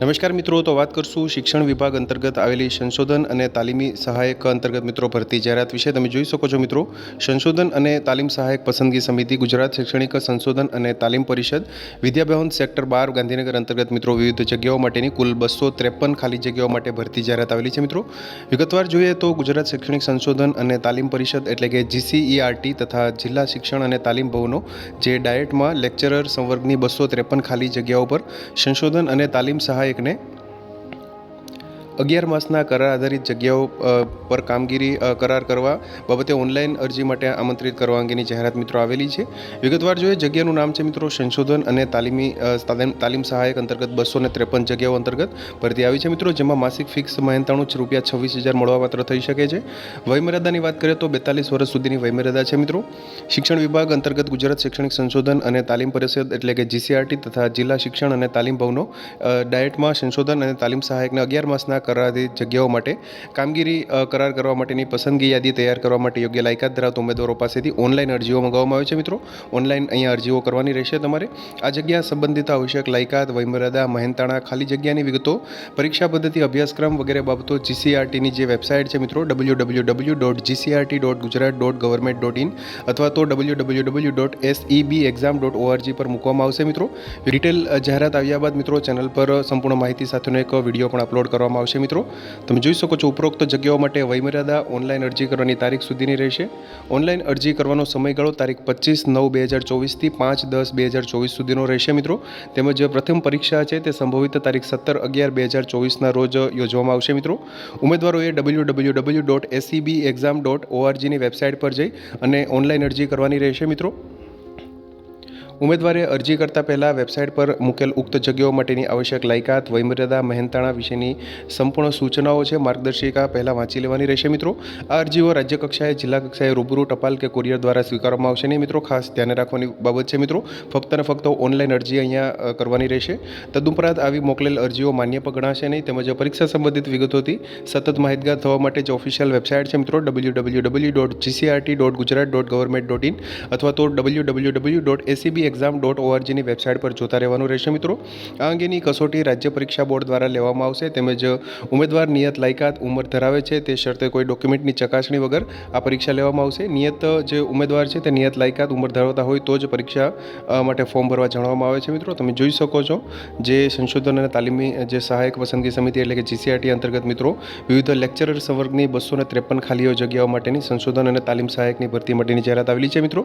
નમસ્કાર મિત્રો, તો વાત કરશું શિક્ષણ વિભાગ અંતર્ગત આવેલી સંશોધન અને તાલીમી સહાયક અંતર્ગત મિત્રો ભરતી જાહેરાત વિશે. તમે જોઈ શકો છો મિત્રો, સંશોધન અને તાલીમ સહાયક પસંદગી સમિતિ, ગુજરાત શૈક્ષણિક સંશોધન અને તાલીમ પરિષદ, વિદ્યાભવન સેક્ટર બાર, ગાંધીનગર અંતર્ગત મિત્રો વિવિધ જગ્યાઓ માટેની કુલ બસો ત્રેપન ખાલી જગ્યાઓ માટે ભરતી જાહેરાત આવેલી છે મિત્રો. વિગતવાર જોઈએ તો ગુજરાત શૈક્ષણિક સંશોધન અને તાલીમ પરિષદ એટલે કે જીસીઈઆરટી તથા જિલ્લા શિક્ષણ અને તાલીમ ભવનો, જે ડાયટમાં લેક્ચરર સંવર્ગની બસો ત્રેપન ખાલી જગ્યાઓ પર સંશોધન અને તાલીમ સહાયકને અગિયાર માસના કરાર આધારિત જગ્યાઓ પર કામગીરી કરાર કરવા બાબતે ઓનલાઈન અરજી માટે આમંત્રિત કરવા અંગેની જાહેરાત મિત્રો આવેલી છે. વિગતવાર જોઈએ, જગ્યાનું નામ છે મિત્રો સંશોધન અને તાલીમી તાલીમ સહાયક અંતર્ગત બસો ને ત્રેપન જગ્યાઓ અંતર્ગત ભરતી આવી છે મિત્રો, જેમાં માસિક ફિક્સ મહેનતાણું રૂપિયા છવ્વીસ હજાર મળવા માત્ર થઈ શકે છે. વયમર્યાદાની વાત કરીએ તો બેતાલીસ વર્ષ સુધીની વયમર્યાદા છે મિત્રો. શિક્ષણ વિભાગ અંતર્ગત ગુજરાત શૈક્ષણિક સંશોધન અને તાલીમ પરિષદ એટલે કે જીસીઆરટી તથા જિલ્લા શિક્ષણ અને તાલીમ ભવનો ડાયટમાં સંશોધન અને તાલીમ સહાયકના અગિયાર માસના કરારાધિત જગ્યાઓ માટે, કામગીરી કરાર કરવા માટેની પસંદગી યાદી તૈયાર કરવા માટે યોગ્ય લાયકાત ધરાવતા ઉમેદવારો પાસેથી ઓનલાઈન અરજીઓ મંગાવવામાં આવે છે મિત્રો. ઓનલાઈન અહીંયા અરજીઓ કરવાની રહેશે તમારે. આ જગ્યા સંબંધિત આવશ્યક લાયકાત, વયમર્યાદા, મહેનતાણા, ખાલી જગ્યાની વિગતો, પરીક્ષા પદ્ધતિ, અભ્યાસક્રમ વગેરે બાબતો જીસીઆરટીની જે વેબસાઇટ છે મિત્રો W W W dot GCERT dot Gujarat dot government dot in અથવા તો W W W dot SEB exam dot org પર મૂકવામાં આવશે મિત્રો. રિટેલ જાહેરાત આવ્યા બાદ મિત્રો, ચેનલ પર સંપૂર્ણ માહિતી સાથેનો એક વીડિયો પણ અપલોડ કરવામાં આવશે. મિત્રો. તમે જોઈ શકો છો ઉપરોક્ત જગ્યાઓ માટે વયમર્યાદા ઓનલાઈન અરજી કરવાની તારીખ સુધીની રહેશે. ઓનલાઈન અરજી કરવાનો સમયગાળો તારીખ પચીસ નવ બે હજાર ચોવીસથી પાંચ દસ બે હજાર ચોવીસ સુધીનો રહેશે મિત્રો. તેમજ પ્રથમ પરીક્ષા છે તે સંભવિત તારીખ સત્તર અગિયાર બે હજાર ચોવીસના રોજ યોજવામાં આવશે મિત્રો. ઉમેદવારોએ W W W dot SEB exam dot ઓઆરજીની website પર જઈ અને ઓનલાઈન અરજી કરવાની રહેશે મિત્રો. ઉમેદવારે અરજી કરતા પહેલાં વેબસાઇટ પર મૂકેલ ઉક્ત જગ્યાઓ માટેની આવશ્યક લાયકાત, વયમર્યાદા, મહેનતાણા વિશેની સંપૂર્ણ સૂચનાઓ છે. માર્ગદર્શિકા પહેલાં વાંચી લેવાની રહેશે મિત્રો. આ અરજીઓ રાજ્ય કક્ષાએ, જિલ્લા કક્ષાએ રૂબરૂ ટપાલ કે કુરિયર દ્વારા સ્વીકારવામાં આવશે નહીં મિત્રો. ખાસ ધ્યાને રાખવાની બાબત છે મિત્રો. ફક્ત ને ફક્ત ઓનલાઈન અરજી અહીંયા કરવાની રહેશે. તદુપરાંત આવી મોકલેલ અરજીઓ માન્ય પણ ગણાશે નહીં. તેમજ પરીક્ષા સંબંધિત વિગતોથી સતત માહિતગાર થવા માટે જે ઓફિશિયલ વેબસાઇટ છે મિત્રો. W W W dot GCERT dot Gujarat dot government dot in અથવા તો W W W dot SEB exam dot ઓઆરજીની website પર જોતા રહેવાનું રહેશે મિત્રો. આ અંગેની કસોટી રાજ્ય પરીક્ષા બોર્ડ દ્વારા લેવામાં આવશે. તેમજ ઉમેદવાર નિયત લાયકાત ઉંમર ધરાવે છે તે શરતે કોઈ ડોક્યુમેન્ટની ચકાસણી વગર આ પરીક્ષા લેવામાં આવશે. નિયત જે ઉમેદવાર છે તે નિયત લાયકાત ઉંમર ધરાવતા હોય તો જ પરીક્ષા માટે ફોર્મ ભરવા જણાવવામાં આવે છે મિત્રો. તમે જોઈ શકો છો જે સંશોધન અને તાલીમી, જે સહાયક પસંદગી સમિતિ એટલે કે જીસીઆરટી અંતર્ગત મિત્રો, વિવિધ લેક્ચરર સંવર્ગની બસો ત્રેપન ખાલીઓ જગ્યાઓ માટેની સંશોધન અને તાલીમ સહાયકની ભરતી માટેની જાહેરાત આવેલી છે મિત્રો.